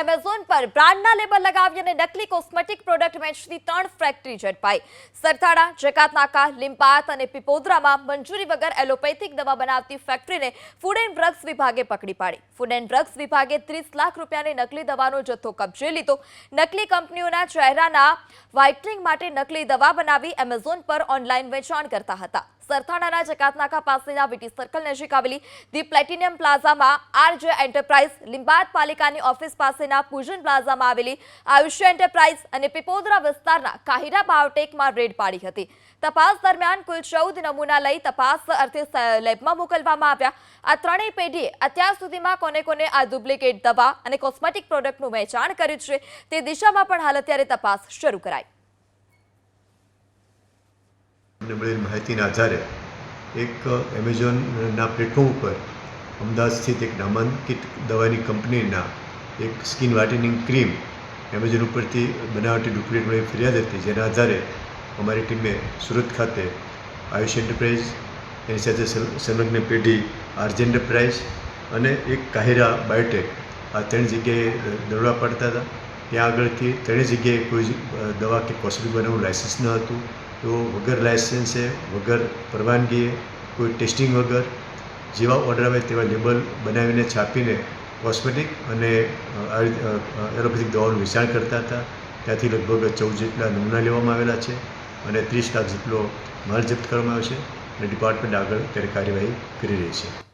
Amazon પર બ્રાન્ડના label લગાવી અને નકલી કોસ્મેટિક પ્રોડક્ટ વેચતી ત્રણ ફેક્ટરી ઝડપાઈ. સરથાણા, જકાતનાકા લિંપાયત અને પીપોદરામાં મંજૂરી વગર એલોપેથિક દવા બનાવતી ફેક્ટરીને ફૂડ એન્ડ ડ્રગ્સ વિભાગે પકડી પાડી. ફૂડ એન્ડ ડ્રગ્સ વિભાગે ત્રીસ લાખ રૂપિયાની નકલી દવાનો જથ્થો કબજે લીધો. નકલી કંપનીઓના ચહેરાના વ્હાઇટનિંગ માટે નકલી દવા બનાવી એમેઝોન પર ઓનલાઈન વેચાણ કરતા હતા. સરથાણાના જકાતનાકા પાસેના વીટી સર્કલ નજીક આવેલી ધી પ્લેટિનિયમ પ્લાઝામાં આરજે એન્ટરપ્રાઇઝ લિંબાયત પાલિકાની ઓફિસ પાસેના પૂજન પ્લાઝામાં આવેલી આયુષ્ય એન્ટરપ્રાઇઝ અને પીપોદરા વિસ્તારના કાહિરા બાયોટેકમાં રેડ પાડી હતી. તપાસ દરમિયાન કુલ ચૌદ નમૂના લઈ તપાસ અર્થે લેબમાં મોકલવામાં આવ્યા. આ ત્રણેય પેઢીએ અત્યાર સુધીમાં કોને કોને આ ડુપ્લિકેટ દવા અને કોસ્મેટિક પ્રોડક્ટનું વેચાણ કર્યું છે તે દિશામાં પણ હાલ અત્યારે તપાસ શરૂ કરાઈ. અમને મળેલી માહિતીના આધારે એક એમેઝોનના પ્લેટફોર્મ ઉપર અમદાવાદ સ્થિત એક નામાંકિત દવાની કંપનીના એક સ્કિન વ્હાઇટનિંગ ક્રીમ એમેઝોન ઉપરથી બનાવટી ડુપ્લિકેટ મળી ફરિયાદ હતી, જેના આધારે અમારી ટીમે સુરત ખાતે આયુષ એન્ટરપ્રાઇઝ, એની સાથે સંલગ્ન પેઢી આરજે એન્ટરપ્રાઇઝ અને એક કાહિરા બાયોટેક આ ત્રણ જગ્યાએ દરોડા પાડતા હતા. ત્યાં આગળથી ત્રણેય જગ્યાએ કોઈ દવા કે કોસ્મેટિક બનાવવાનું લાયસન્સ ન હતું. તો વગર લાયસન્સે વગર પરવાનગીએ કોઈ ટેસ્ટિંગ વગર, જેવા ઓર્ડર આવે તેવા લેબલ બનાવીને છાપીને કોસ્મેટિક અને એલોપેથિક દવાઓનું વેચાણ કરતા હતા. ત્યાંથી લગભગ ચૌદ જેટલા નમૂના લેવામાં આવેલા છે અને ત્રીસ લાખ જેટલો માલ જપ્ત કરવામાં આવ્યો છે અને ડિપાર્ટમેન્ટ આગળ ત્યારે કાર્યવાહી કરી રહી છે.